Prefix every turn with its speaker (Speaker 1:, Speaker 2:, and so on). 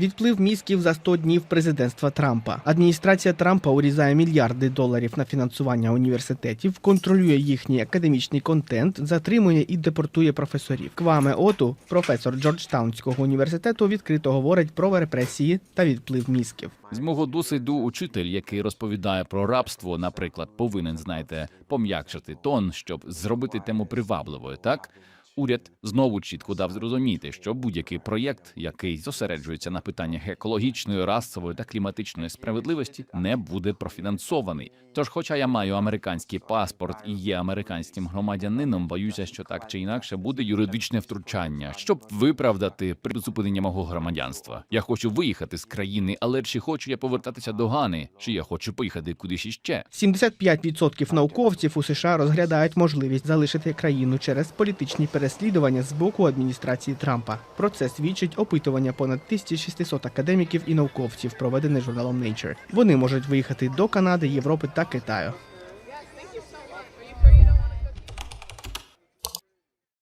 Speaker 1: Відплив мізків за 100 днів президентства Трампа. Адміністрація Трампа урізає мільярди доларів на фінансування університетів, контролює їхній академічний контент, затримує і депортує професорів. Кваме Оту, професор Джорджтаунського університету, відкрито говорить про репресії та відплив мізків.
Speaker 2: З мого досвіду учитель, який розповідає про рабство, наприклад, повинен, знаєте, пом'якшити тон, щоб зробити тему привабливою, так? Уряд знову чітко дав зрозуміти, що будь-який проєкт, який зосереджується на питаннях екологічної, расової та кліматичної справедливості, не буде профінансований. Тож, хоча я маю американський паспорт і є американським громадянином, боюся, що так чи інакше буде юридичне втручання, щоб виправдати призупинення мого громадянства. Я хочу виїхати з країни, але чи хочу я повертатися до Гани, чи я хочу поїхати кудись іще.
Speaker 1: 75% науковців у США розглядають можливість залишити країну через політичні переслідування з боку адміністрації Трампа. Про це свідчить опитування понад 1600 академіків і науковців, проведене журналом Nature. Вони можуть виїхати до Канади, Європи та Китаю.